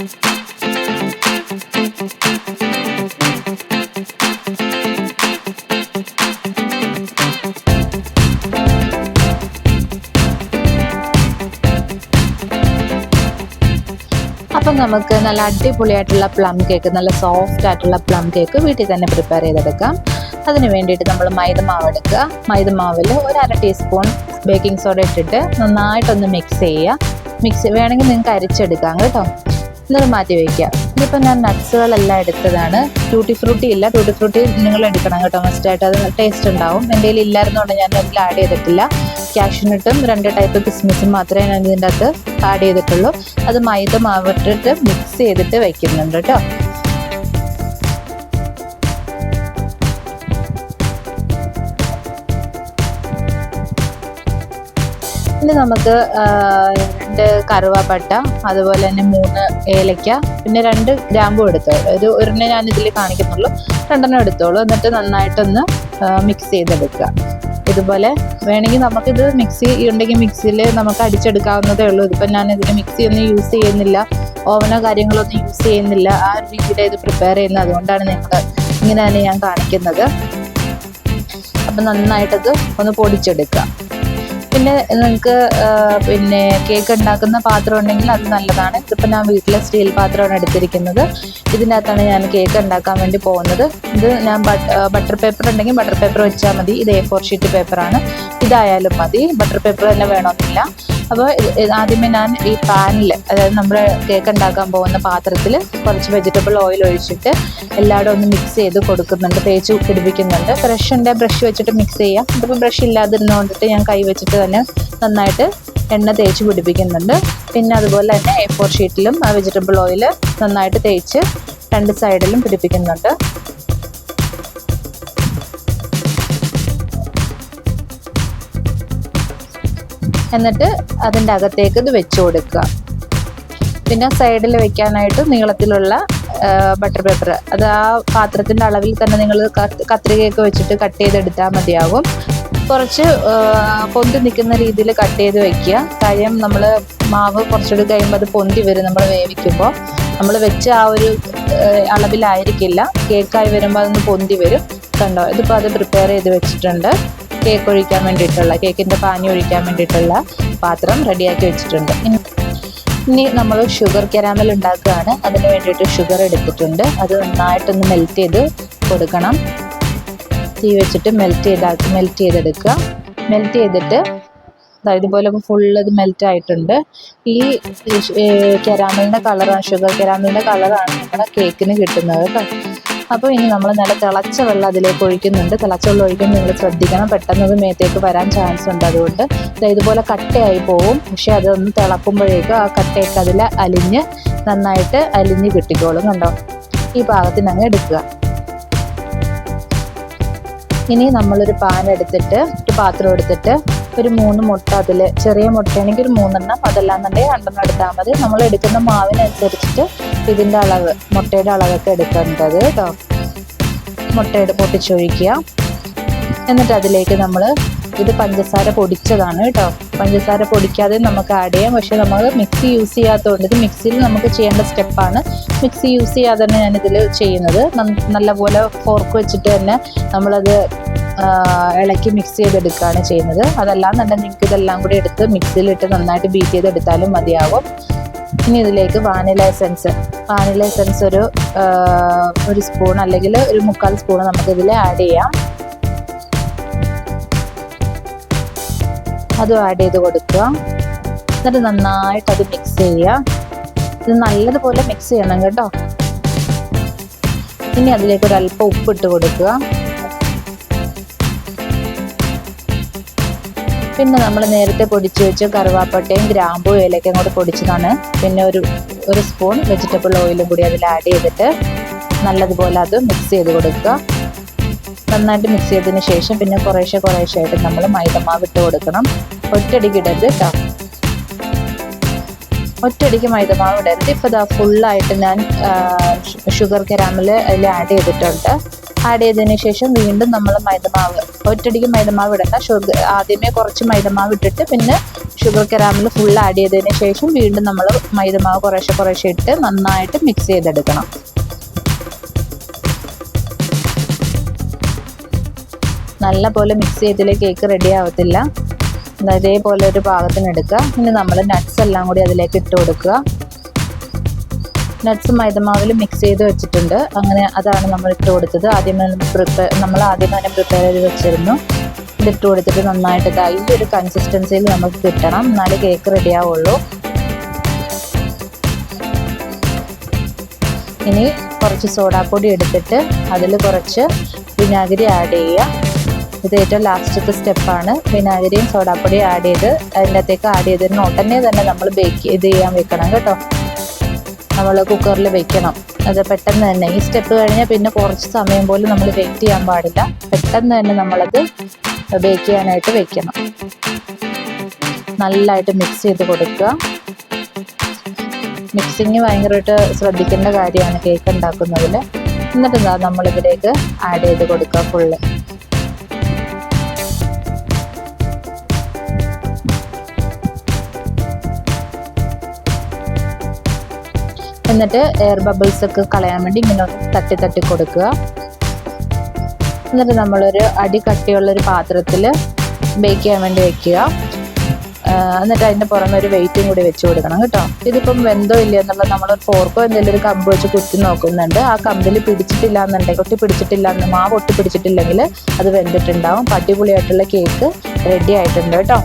അപ്പം നമുക്ക് നല്ല അടിപൊളിയായിട്ടുള്ള പ്ലം കേക്ക് നല്ല സോഫ്റ്റ് ആയിട്ടുള്ള പ്ലം കേക്ക് വീട്ടിൽ തന്നെ പ്രിപ്പയർ ചെയ്തെടുക്കാം. അതിന് വേണ്ടിയിട്ട് നമ്മൾ മൈദ മാവ് എടുക്കുക. മൈദ മാവിൽ ഒരു അര ടീസ്പൂൺ ബേക്കിംഗ് സോഡ ഇട്ടിട്ട് നന്നായിട്ടൊന്ന് മിക്സ് ചെയ്യുക. മിക്സ് വേണമെങ്കിൽ നിങ്ങൾക്ക് അരിച്ചെടുക്കാം കേട്ടോ. എന്നിട്ട് മാറ്റി വയ്ക്കുക ഇതിപ്പോൾ ഞാൻ നട്ട്സുകളെല്ലാം എടുത്തതാണ്. ട്യൂട്ടി ഫ്രൂട്ടി ഇല്ല. ട്യൂട്ടി ഫ്രൂട്ടി നിങ്ങൾ എടുക്കണം കേട്ടോ. മസ്റ്റായിട്ട് അത് ടേസ്റ്റ് ഉണ്ടാവും. എന്റെ കയ്യിൽ ഇല്ലായിരുന്നുകൊണ്ട് ഞാൻ അതിൽ ആഡ് ചെയ്തിട്ടില്ല. ക്യാഷ്യൂനട്ടും രണ്ട് ടൈപ്പ് കിസ്മിസും മാത്രമേ ഞാൻ ഇതിന്റെ അകത്ത് ആഡ് ചെയ്തിട്ടുള്ളൂ. അത് മൈദ മാവിട്ടിട്ട് മിക്സ് ചെയ്തിട്ട് വയ്ക്കുന്നുണ്ട് കേട്ടോ. ഇനി നമുക്ക് രണ്ട് കറുവാപ്പട്ട അതുപോലെ തന്നെ മൂന്ന് ഏലയ്ക്ക പിന്നെ രണ്ട് ഗ്രാമ്പും എടുത്തോളൂ ഒരു ഒരെണ്ണം ഞാൻ ഇതിൽ കാണിക്കുന്നുള്ളൂ. രണ്ടെണ്ണം എടുത്തോളൂ. എന്നിട്ട് നന്നായിട്ടൊന്ന് മിക്സ് ചെയ്തെടുക്കുക. ഇതുപോലെ വേണമെങ്കിൽ നമുക്കിത് മിക്സി ഉണ്ടെങ്കിൽ മിക്സിയിൽ നമുക്ക് അടിച്ചെടുക്കാവുന്നതേ ഉള്ളൂ. ഇതിപ്പോൾ ഞാൻ ഇതിൽ മിക്സി ഒന്നും യൂസ് ചെയ്യുന്നില്ല. ഓവനോ കാര്യങ്ങളൊന്നും യൂസ് ചെയ്യുന്നില്ല. ആ ഒരു രീതിയിലെ ഇത് പ്രിപ്പയർ ചെയ്യുന്നത്. അതുകൊണ്ടാണ് നിങ്ങൾ ഇങ്ങനെ തന്നെ ഞാൻ കാണിക്കുന്നത്. അപ്പം നന്നായിട്ടത് ഒന്ന് പൊടിച്ചെടുക്കുക. പിന്നെ നിങ്ങൾക്ക് പിന്നെ കേക്ക് ഉണ്ടാക്കുന്ന പാത്രം ഉണ്ടെങ്കിൽ അത് നല്ലതാണ്. ഇതിപ്പോൾ ഞാൻ വീട്ടിലെ സ്റ്റീൽ പാത്രമാണ് എടുത്തിരിക്കുന്നത്. ഇതിനകത്താണ് ഞാൻ കേക്ക് ഉണ്ടാക്കാൻ വേണ്ടി പോകുന്നത്. ഇത് ഞാൻ ബട്ടർ പേപ്പർ ഉണ്ടെങ്കിൽ ബട്ടർ പേപ്പർ വെച്ചാൽ മതി. ഇത് എ ഫോർ ഷീറ്റ് പേപ്പറാണ് ഇതായാലും മതി. ബട്ടർ പേപ്പർ തന്നെ വേണമെന്നില്ല. അപ്പോൾ ആദ്യമേ ഞാൻ ഈ പാനിൽ അതായത് നമ്മൾ കേക്ക് ഉണ്ടാക്കാൻ പോകുന്ന പാത്രത്തിൽ കുറച്ച് വെജിറ്റബിൾ ഓയിൽ ഒഴിച്ചിട്ട് എല്ലാവരും ഒന്ന് മിക്സ് ചെയ്ത് കൊടുക്കുന്നുണ്ട് തേച്ച് പിടിപ്പിക്കുന്നുണ്ട്. ബ്രഷ് ബ്രഷ് വെച്ചിട്ട് മിക്സ് ചെയ്യാം. ഇതിപ്പോൾ ബ്രഷ് ഇല്ലാതിരുന്നുകൊണ്ടിട്ട് ഞാൻ കൈ വെച്ചിട്ട് തന്നെ നന്നായിട്ട് എണ്ണ തേച്ച് പിടിപ്പിക്കുന്നുണ്ട്. പിന്നെ അതുപോലെ തന്നെ എ ഫോർ ഷീറ്റിലും ആ വെജിറ്റബിൾ ഓയിൽ നന്നായിട്ട് തേച്ച് രണ്ട് സൈഡിലും പിടിപ്പിക്കുന്നുണ്ട്. എന്നിട്ട് അതിന്റെ അകത്തേക്ക് ഇത് വെച്ച് കൊടുക്കുക. പിന്നെ സൈഡിൽ വെക്കാനായിട്ട് നീളത്തിലുള്ള ബട്ടർ പേപ്പർ അത് ആ പാത്രത്തിന്റെ അളവിൽ തന്നെ നിങ്ങൾ കത്രികയൊക്കെ വെച്ചിട്ട് കട്ട് ചെയ്തെടുത്താൽ മതിയാകും കുറച്ച് പൊന്തി നിൽക്കുന്ന രീതിയിൽ കട്ട് ചെയ്ത് വെക്കുക. കാര്യം നമ്മൾ മാവ് കുറച്ചുകൂടി കഴിയുമ്പോൾ അത് പൊന്തി വരും. നമ്മൾ വേവിക്കുമ്പോൾ നമ്മൾ വെച്ച ആ ഒരു അളവിലായിരിക്കില്ല. കേക്കായി വരുമ്പോൾ അതൊന്ന് പൊന്തി വരും. കണ്ടോ? ഇതിപ്പോൾ അത് പ്രിപ്പയർ ചെയ്ത് വെച്ചിട്ടുണ്ട്. കേക്ക് ഒഴിക്കാൻ വേണ്ടിയിട്ടുള്ള കേക്കിന്റെ പാനി ഒഴിക്കാൻ വേണ്ടിയിട്ടുള്ള പാത്രം റെഡിയാക്കി വെച്ചിട്ടുണ്ട്. ഇനി നമ്മൾ ഷുഗർ കരാമൽ ഉണ്ടാക്കുകയാണ്. അതിന് വേണ്ടിയിട്ട് ഷുഗർ എടുത്തിട്ടുണ്ട്. അത് നന്നായിട്ടൊന്ന് മെൽറ്റ് ചെയ്ത് കൊടുക്കണം. തീ വെച്ചിട്ട് മെൽറ്റ് ചെയ്താക്കി മെൽറ്റ് ചെയ്തെടുക്കുക. മെൽറ്റ് ചെയ്തിട്ട് ഇതുപോലെ ഫുള്ള് ഇത് മെൽറ്റ് ആയിട്ടുണ്ട്. ഈ കെരാമലിന്റെ കളറാണ് ഷുഗർ കെരാമലിന്റെ കളറാണ് നമ്മുടെ കേക്കിന് കിട്ടുന്നത് കേട്ടോ. അപ്പോൾ ഇനി നമ്മൾ നല്ല തിളച്ച വെള്ളം അതിലേക്ക് ഒഴിക്കുന്നുണ്ട്. തിളച്ച വെള്ളം ഒഴിക്കുമ്പോൾ നിങ്ങൾ ശ്രദ്ധിക്കണം. പെട്ടെന്ന് അത് മേത്തേക്ക് വരാൻ ചാൻസ് ഉണ്ട് അതുകൊണ്ട്. ഇതുപോലെ കട്ടയായി പോവും. പക്ഷെ അതൊന്ന് തിളക്കുമ്പോഴേക്കും ആ കട്ടയൊക്കെ അതിൽ അലിഞ്ഞ് നന്നായിട്ട് അലിഞ്ഞ് കിട്ടിക്കോളും കണ്ടോ? ഈ പാകത്തിന് അങ്ങ് എടുക്കുക. ഇനി നമ്മളൊരു പാൻ എടുത്തിട്ട് ഒരു പാത്രം എടുത്തിട്ട് ഒരു മൂന്ന് മുട്ട അതിൽ ചെറിയ മുട്ടയാണെങ്കിൽ ഒരു മൂന്നെണ്ണം അതല്ലാന്നുണ്ടെങ്കിൽ രണ്ടെണ്ണം എടുത്താൽ മതി. നമ്മൾ എടുക്കുന്ന മാവിനനുസരിച്ചിട്ട് ഇതിന്റെ അളവ് മുട്ടയുടെ അളവൊക്കെ എടുക്കേണ്ടത് കേട്ടോ മുട്ടയുടെ പൊട്ടിച്ചൊഴിക്കുക. എന്നിട്ട് അതിലേക്ക് നമ്മൾ ഇത് പഞ്ചസാര പൊടിച്ചതാണ് കേട്ടോ പഞ്ചസാര പൊടിക്കാതെ നമുക്ക് ആഡ് ചെയ്യാം. പക്ഷെ നമ്മൾ മിക്സി യൂസ് ചെയ്യാത്തതുകൊണ്ട് ഇത് മിക്സിയിൽ നമുക്ക് ചെയ്യേണ്ട സ്റ്റെപ്പാണ് മിക്സി യൂസ് ചെയ്യാതെ തന്നെ ഞാനിതിൽ ചെയ്യുന്നത്. നല്ലപോലെ ഫോർക്ക് വെച്ചിട്ട് തന്നെ നമ്മളത് ഇളക്കി മിക്സ് ചെയ്തെടുക്കുകയാണ് ചെയ്യുന്നത്. അതല്ലാന്നുണ്ടെങ്കിൽ നിങ്ങൾക്ക് ഇതെല്ലാം കൂടി എടുത്ത് മിക്സിയിലിട്ട് നന്നായിട്ട് ബീറ്റ് ചെയ്തെടുത്താലും മതിയാകും ഇനി ഇതിലേക്ക് വാനില എസൻസ്. വാനില എസൻസ് ഒരു ഒരു സ്പൂൺ അല്ലെങ്കിൽ ഒരു മുക്കാൽ സ്പൂൺ നമുക്ക് നമുക്കിതിൽ ആഡ് ചെയ്യാം. അതും ആഡ് ചെയ്ത് കൊടുക്കുക. എന്നിട്ട് നന്നായിട്ട് അത് മിക്സ് ചെയ്യുക. ഇത് നല്ലതുപോലെ മിക്സ് ചെയ്യണം കേട്ടോ. ഇനി അതിലേക്ക് ഒരു അല്പം ഉപ്പിട്ട് കൊടുക്കുക. പിന്നെ നമ്മൾ നേരത്തെ പൊടിച്ച് വെച്ച കറുവാപ്പട്ടയും ഗ്രാമ്പു ഏലക്കയും കൂടെ പൊടിച്ചതാണ്. പിന്നെ ഒരു ഒരു സ്പൂൺ വെജിറ്റബിൾ ഓയിലും കൂടി അതിൽ ആഡ് ചെയ്തിട്ട് നല്ലതുപോലെ അത് മിക്സ് ചെയ്ത് കൊടുക്കുക. നന്നായിട്ട് മിക്സ് ചെയ്തതിന് ശേഷം പിന്നെ കുറേശ്ശെ കുറേശ്ശെ ആയിട്ട് നമ്മൾ മൈദമാവ് ഇട്ട് കൊടുക്കണം. ഒറ്റടിക്ക് ഇടരുത് കേട്ടോ ഒറ്റയടിക്ക് മൈദമാവ് ഇടരുത്. ഇപ്പോൾ ഇതാ ഫുള്ളായിട്ട് ഞാൻ ഷുഗർ കരാമിൽ അതിൽ ആഡ് ചെയ്തിട്ടുണ്ട്. ആഡ് ചെയ്തതിന് ശേഷം വീണ്ടും നമ്മൾ മൈദമാവ് ഒറ്റയടിക്ക് മൈദമാവ് ഇടണ്ട. ഷുഗർ ആദ്യമേ കുറച്ച് മൈദമാവ് ഇട്ടിട്ട് പിന്നെ ഷുഗർ കരാമിൽ ഫുൾ ആഡ് ചെയ്തതിന് ശേഷം വീണ്ടും നമ്മൾ മൈദമാവ് കുറേശ്ശെ കുറേശ്ശെ ഇട്ട് നന്നായിട്ട് മിക്സ് ചെയ്തെടുക്കണം. നല്ല പോലെ മിക്സ് ചെയ്തില്ലേ കേക്ക് റെഡി ആവത്തില്ല. ഇതേപോലെ ഒരു പാകത്തിന് എടുക്കുക. ഇനി നമ്മൾ നട്ട്സ് എല്ലാം കൂടി അതിലേക്ക് ഇട്ട് കൊടുക്കുക. നട്ട്സ് മൈദമാവിൽ മിക്സ് ചെയ്ത് വെച്ചിട്ടുണ്ട്. അങ്ങനെ അതാണ് നമ്മൾ ഇട്ട് കൊടുത്തത്. ആദ്യമേ പ്രിപ്പയർ നമ്മൾ ആദ്യം തന്നെ പ്രിപ്പയർ ചെയ്ത് വെച്ചിരുന്നു. ഇതിട്ട് കൊടുത്തിട്ട് നന്നായിട്ട് ഈ ഒരു കൺസിസ്റ്റൻസിയിൽ നമുക്ക് കിട്ടണം. എന്നാലേ കേക്ക് റെഡി ആവുള്ളൂ. ഇനി കുറച്ച് സോഡാപ്പൊടി എടുത്തിട്ട് അതിൽ കുറച്ച് വിനാഗിരി ആഡ് ചെയ്യുക. ഇത് ഏറ്റവും ലാസ്റ്റത്തെ സ്റ്റെപ്പാണ് വിനാഗിരിയും സോഡാപ്പൊടിയും ആഡ് ചെയ്ത് അതിന്റെ അകത്തേക്ക് ആഡ് ചെയ്തതിന് ഉടനെ തന്നെ നമ്മൾ ബേക്ക് ഇത് ചെയ്യാൻ വെക്കണം കേട്ടോ. നമ്മൾ കുക്കറിൽ വെക്കണം. അത് പെട്ടെന്ന് തന്നെ. ഈ സ്റ്റെപ്പ് കഴിഞ്ഞാൽ പിന്നെ കുറച്ച് സമയം പോലും നമ്മൾ വെയിറ്റ് ചെയ്യാൻ പാടില്ല. പെട്ടെന്ന് തന്നെ നമ്മളത് ബേക്ക് ചെയ്യാനായിട്ട് വെക്കണം. നല്ലതായിട്ട് മിക്സ് ചെയ്ത് കൊടുക്കുക. മിക്സിങ് ഭയങ്കരമായിട്ട് ശ്രദ്ധിക്കേണ്ട കാര്യമാണ് കേക്ക് ഉണ്ടാക്കുന്നതിൽ എന്നിട്ട് എന്താ നമ്മളിതിലേക്ക് ആഡ് ചെയ്ത് കൊടുക്കുക ഫുള്ള് എന്നിട്ട് എയർ ബബിൾസ് ഒക്കെ കളയാൻ വേണ്ടി ഇങ്ങനെ തട്ടി തട്ടി കൊടുക്കുക. എന്നിട്ട് നമ്മളൊരു അടി കട്ടിയുള്ള ഒരു പാത്രത്തിൽ ബേക്ക് ചെയ്യാൻ വേണ്ടി വെക്കുക. എന്നിട്ട് അതിന്റെ പുറമെ ഒരു വെയിറ്റും കൂടി വെച്ച് കൊടുക്കണം കേട്ടോ. ഇതിപ്പം വെന്തോ ഇല്ല എന്നുള്ളത് നമ്മൾ ഫോർക്കോ എന്തെങ്കിലും ഒരു കമ്പ് വെച്ച് കുത്തി നോക്കുന്നുണ്ട്. ആ കമ്പിൽ പിടിച്ചിട്ടില്ല എന്നുണ്ടെങ്കിൽ ഒട്ടി പിടിച്ചിട്ടില്ല എന്ന് മാവ് ഒട്ടി പിടിച്ചിട്ടില്ലെങ്കിൽ അത് വെന്തിട്ടുണ്ടാവും. അടിപൊളിയായിട്ടുള്ള കേക്ക് റെഡി ആയിട്ടുണ്ട് കേട്ടോ.